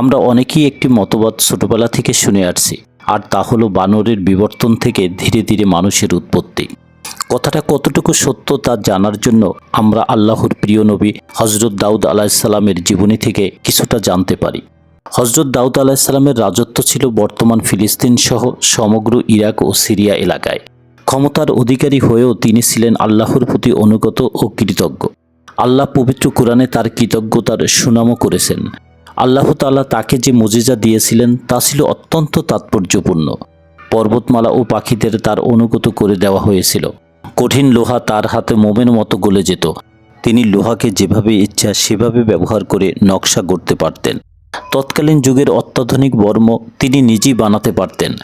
আমরা অনেকেই একটি মতবাদ ছোটবেলা থেকে শুনে আসছি, আর তা হলো বানরের বিবর্তন থেকে ধীরে ধীরে মানুষের উৎপত্তি। কথাটা কতটুকু সত্য তা জানার জন্য আমরা আল্লাহর প্রিয় নবী হজরত দাউদ আলাহিসাল্লামের জীবনী থেকে কিছুটা জানতে পারি। হজরত দাউদ আলাহিসাল্লামের রাজত্ব ছিল বর্তমান ফিলিস্তিন সহ সমগ্র ইরাক ও সিরিয়া এলাকায়। ক্ষমতার অধিকারী হয়েও তিনি ছিলেন আল্লাহর প্রতি অনুগত ও কৃতজ্ঞ। আল্লাহ পবিত্র কোরআনে তার কৃতজ্ঞতার সুনামও করেছেন। আল্লাহ তাআলা তাকে যে মজিজা দিয়েছিলেন তা ছিল অত্যন্ত তাৎপর্যপূর্ণ। পর্বতমালা ও পাখিদের তার অনুগত করে দেওয়া হয়েছিল। কঠিন লোহা তার হাতে মোমের মতো গলে যেত। তিনি লোহাকে যেভাবে ইচ্ছা সেভাবে ব্যবহার করে নকশা করতে পারতেন। তৎকালীন যুগের অত্যাধুনিক বর্ম তিনি নিজেই বানাতে পারতেন।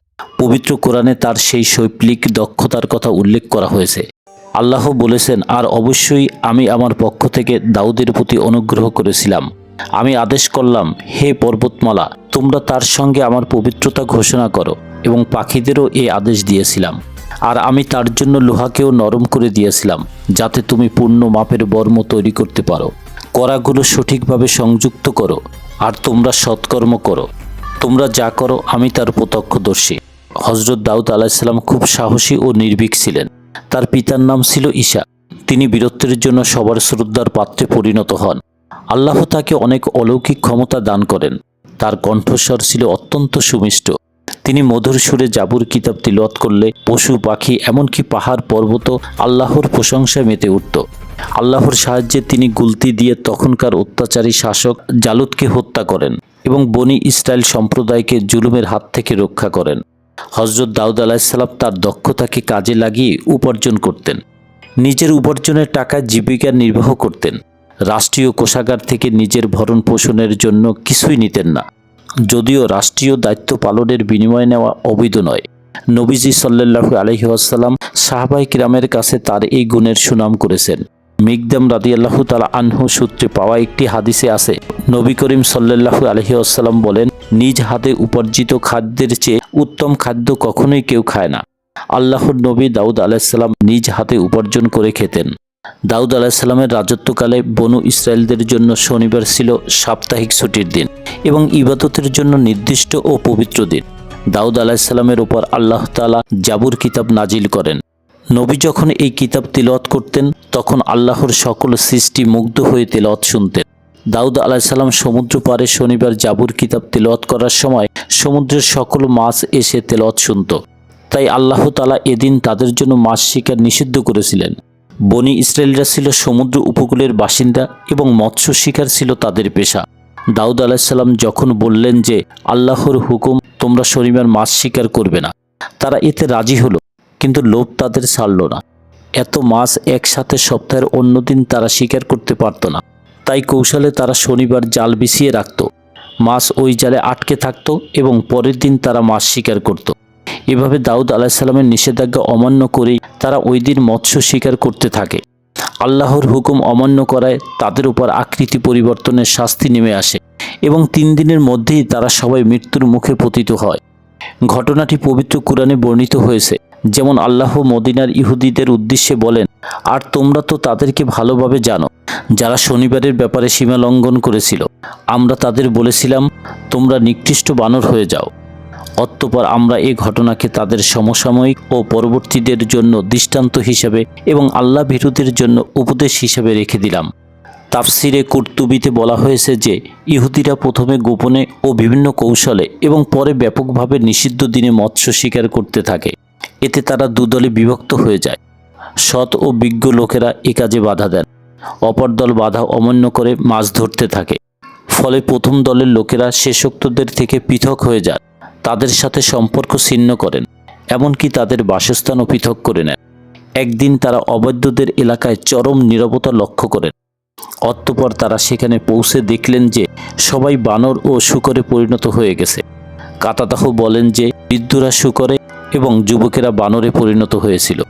পবিত্র কোরআনে তার সেই শৈল্পিক দক্ষতার কথা উল্লেখ করা হয়েছে। আল্লাহ বলেছেন, আর অবশ্যই আমি আমার পক্ষ থেকে দাউদের প্রতি অনুগ্রহ করেছিলাম। আমি আদেশ করলাম, হে পর্বতমালা, তোমরা তার সঙ্গে আমার পবিত্রতা ঘোষণা করো এবং পাখিদেরও এই আদেশ দিয়েছিলাম। আর আমি তার জন্য লোহাকেও নরম করে দিয়েছিলাম, যাতে তুমি পূর্ণ মাপের বর্ম তৈরি করতে পারো। করাগুলো সঠিকভাবে সংযুক্ত করো, আর তোমরা সৎকর্ম করো। তোমরা যা করো, আমি তার প্রত্যক্ষদর্শী। হজরত দাউদ আলাহিসাল্লাম খুব সাহসী ও নির্ভীক ছিলেন। তার পিতার নাম ছিল ঈশা। তিনি বীরত্বের জন্য সবার শ্রদ্ধার পাত্রে পরিণত হন। আল্লাহ তাকে অনেক অলৌকিক ক্ষমতা দান করেন। তার কণ্ঠস্বর ছিল অত্যন্ত সুমিষ্ট। তিনি মধুর সুরে জাবুর কিতাব তিলত করলে পশু, পাখি, এমনকি পাহাড়, পর্বত আল্লাহর প্রশংসায় মেতে উঠত। আল্লাহর সাহায্যে তিনি গুলতি দিয়ে তখনকার অত্যাচারী শাসক জালুদকে হত্যা করেন এবং বনি ইসরায়েল সম্প্রদায়কে জুলুমের হাত থেকে রক্ষা করেন। হজরত দাউদ আলাহিসাল্লাম তার দক্ষতাকে কাজে লাগিয়ে উপার্জন করতেন। নিজের উপার্জনের টাকা জীবিকা নির্বাহ করতেন। রাষ্ট্রীয় কোষাগার থেকে নিজের ভরণ পোষণের জন্য কিছুই নিতেন না। যদিও রাষ্ট্রীয় দায়িত্ব পালনের বিনিময়ে নেওয়া অবৈধ নয়। নবীজি সাল্লাহু আলহিহাসাল্লাম সাহাবাই কিরামের কাছে তার এই গুণের সুনাম করেছেন। মিকদাম রাদিয়াল্লাহু তালা আনহু সূত্রে পাওয়া একটি হাদিসে আছে, নবী করিম সাল্লাহু আলহিহাসাল্লাম বলেন, নিজ হাতে উপার্জিত খাদ্যের চেয়ে উত্তম খাদ্য কখনোই কেউ খায় না। আল্লাহর নবী দাউদ আলাহিসাল্লাম নিজ হাতে উপার্জন করে খেতেন। দাউদ আলাহিসাল্লামের রাজত্বকালে বনু ইসরায়েলদের জন্য শনিবার ছিল সাপ্তাহিক ছুটির দিন এবং ইবাদতের জন্য নির্দিষ্ট ও পবিত্র দিন। দাউদ আলাহিসাল্লামের উপর আল্লাহ তালা জাবুর কিতাব নাজিল করেন। নবী যখন এই কিতাব তিলওয়াত করতেন, তখন আল্লাহর সকল সৃষ্টি মুগ্ধ হয়ে তেলাওয়াত শুনতেন। দাউদ আলাহিসাল্লাম সমুদ্র পারে শনিবার জাবুর কিতাব তেলাওয়াত করার সময় সমুদ্রের সকল মাছ এসে তেলাওয়াত শুনত। তাই আল্লাহ তালা এদিন তাদের জন্য মাছ শিকার নিষিদ্ধ করেছিলেন। বনি ইসরায়েলরা ছিল সমুদ্র উপকূলের বাসিন্দা এবং মৎস্য শিকার ছিল তাদের পেশা। দাউদ আলাহিসাল্লাম যখন বললেন যে, আল্লাহর হুকুম, তোমরা শনিবার মাছ শিকার করবে না। তারা এতে রাজি হলো, কিন্তু লোভ তাদের ছাড়ল না। এত মাছ একসাথে সপ্তাহের অন্য দিন তারা শিকার করতে পারত না। তাই কৌশলে তারা শনিবার জাল বিছিয়ে রাখত। মাছ ওই জালে আটকে থাকত এবং পরের দিন তারা মাছ শিকার করত। এভাবে দাউদ আলাহিসাল্লামের নিষেধাজ্ঞা অমান্য করেই তারা ওই দিন মৎস্য শিকার করতে থাকে। আল্লাহর হুকুম অমান্য করায় তাদের উপর আকৃতি পরিবর্তনের শাস্তি নেমে আসে এবং তিন দিনের মধ্যেই তারা সবাই মৃত্যুর মুখে পতিত হয়। ঘটনাটি পবিত্র কোরআনে বর্ণিত হয়েছে। যেমন আল্লাহ মদিনার ইহুদিদের উদ্দেশ্যে বলেন, আর তোমরা তো তাদেরকে ভালোভাবে জানো, যারা শনিবারের ব্যাপারে সীমা লঙ্ঘন করেছিল। আমরা তাদের বলেছিলাম, তোমরা নিকৃষ্ট বানর হয়ে যাও। অতঃপর আমরা এই ঘটনাকে তাদের সমসাময়িক ও পরবর্তীদের জন্য দৃষ্টান্ত হিসেবে এবং আল্লাহ ভীরুদের জন্য উপদেশ হিসেবে রেখে দিলাম। তাফসিরে কুর্তুবিতে বলা হয়েছে যে, ইহুদিরা প্রথমে গোপনে ও বিভিন্ন কৌশলে এবং পরে ব্যাপকভাবে নিষিদ্ধ দিনে মৎস্য শিকার করতে থাকে। এতে তারা দুদলে বিভক্ত হয়ে যায়। সৎ ও বিজ্ঞ লোকেরা এ কাজে বাধা দেন। অপর দল বাধা অমান্য করে মাছ ধরতে থাকে। ফলে প্রথম দলের লোকেরা শেষোক্তদের থেকে পৃথক হয়ে যায়। তাদের সাথে সম্পর্ক ছিন্ন করেন, এমনকি তাদের বাসস্থানও পৃথক করে নেন। একদিন তারা অবৈধদের এলাকায় চরম নীরবতা লক্ষ্য করেন। অতঃপর তারা সেখানে পৌঁছে দেখলেন যে সবাই বানর ও শুকরে পরিণত হয়ে গেছে। কাতাদাহ বলেন যে বৃদ্ধরা শুকরে এবং যুবকেরা বানরে পরিণত হয়েছিল।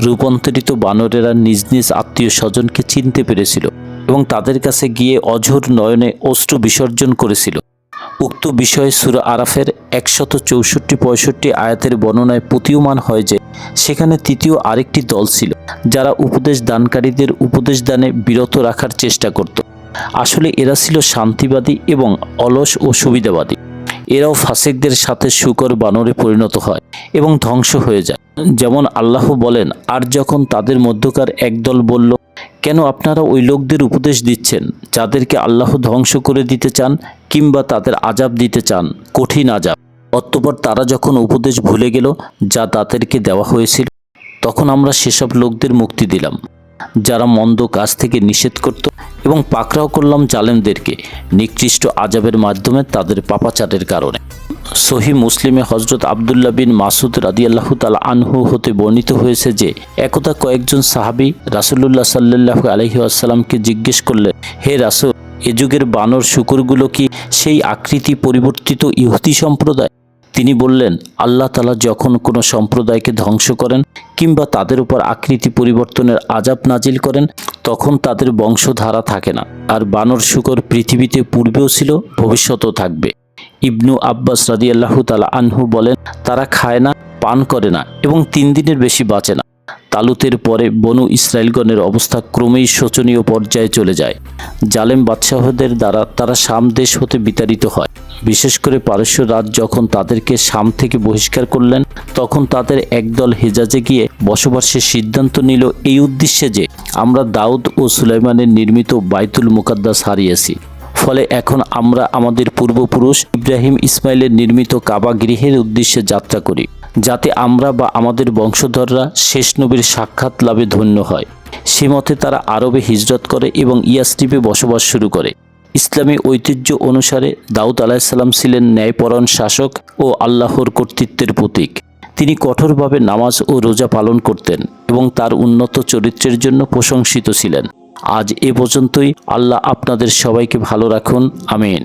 রূপান্তরিত বানরেরা নিজ নিজ আত্মীয় স্বজনকে চিনতে পেরেছিল এবং তাদের কাছে গিয়ে অঝোর নয়নে অশ্রু বিসর্জন করেছিল। উক্ত বিষয়ে সুর আরাফের একশত চৌষট্টি পঁয়ষট্টি আয়াতের বর্ণনায় প্রতীয়মান হয় যে, সেখানে তৃতীয় আরেকটি দল ছিল, যারা উপদেশ দানকারীদের উপদেশ দানে বিরত রাখার চেষ্টা করত। আসলে এরা ছিল শান্তিবাদী এবং অলস ও সুবিধাবাদী। এরাও ফাসেকদের সাথে শুকর বানরে পরিণত হয় এবং ধ্বংস হয়ে যায়। যেমন আল্লাহ বলেন, আর যখন তাদের মধ্যকার একদল বলল কেন আপনারা ওই লোকদের উপদেশ দিচ্ছেন, যাদেরকে আল্লাহ ধ্বংস করে দিতে চান কিংবা তাদের আজাব দিতে চান? কঠিন আজাব। অতঃপর তারা যখন উপদেশ ভুলে গেল যা তাদেরকে দেওয়া হয়েছিল, তখন আমরা সেসব লোকদের মুক্তি দিলাম, যারা মন্দ কাজ থেকে নিষেধ করত এবং পাকড়াও করলাম জালেমদেরকে নিকৃষ্ট আজাবের মাধ্যমে তাদের পাপাচারের কারণে। সহি মুসলিমে হজরত আবদুল্লাহ বিন মাসুদ রাদিয়াল্লাহ তালা আনহু হতে বর্ণিত হয়েছে যে, একদা কয়েকজন সাহাবি রাসুল্লাহ সাল্লাহ আলহি আসাল্লামকে জিজ্ঞেস করলেন, হে রাসুল, এ যুগের বানর শুকুরগুলো কি সেই আকৃতি পরিবর্তিত ইহুদি সম্প্রদায়? তিনি বললেন, আল্লাহ তালা যখন কোনো সম্প্রদায়কে ধ্বংস করেন কিংবা তাদের উপর আকৃতি পরিবর্তনের আজাব নাজিল করেন, তখন তাদের বংশধারা থাকে না। আর বানর শুকর পৃথিবীতে পূর্বেও ছিল, ভবিষ্যতেও থাকবে। ইবনু আব্বাস রাদিয়াল্লাহু তালা আনহু বলেন, তারা খায় না, পান করে না এবং তিন দিনের বেশি বাঁচে না। তালুতের পরে বনু ইসরায়েলগণের অবস্থা ক্রমেই শোচনীয় পর্যায়ে চলে যায়। জালেম বাদশাহদের দ্বারা তারা শাম দেশ হতে বিতাড়িত হয়। বিশেষ করে পারস্য রাজ যখন তাদেরকে শাম থেকে বহিষ্কার করলেন, তখন তাদের একদল হেজাজে গিয়ে বসবাসের সিদ্ধান্ত নিল এই উদ্দেশ্যে যে, আমরা দাউদ ও সুলাইমানের নির্মিত বাইতুল মুকাদ্দাস হারিয়েছি। ফলে এখন আমরা আমাদের পূর্বপুরুষ ইব্রাহিম ইসমাইলের নির্মিত কাবা গৃহের উদ্দেশ্যে যাত্রা করি, যাতে আমরা বা আমাদের বংশধররা শেষ নবীর সাক্ষাৎ লাভে ধন্য হয়। সে মতে তারা আরবে হিজরত করে এবং ইয়াসরিবে বসবাস শুরু করে। ইসলামী ঐতিহ্য অনুসারে দাউদ আলাহিসাল্লাম ছিলেন ন্যায়পরণ শাসক ও আল্লাহর কর্তৃত্বের প্রতীক। তিনি কঠোরভাবে নামাজ ও রোজা পালন করতেন এবং তার উন্নত চরিত্রের জন্য প্রশংসিত ছিলেন। আজ এ পর্যন্তই। আল্লাহ আপনাদের সবাইকে ভালো রাখুন। আমিন।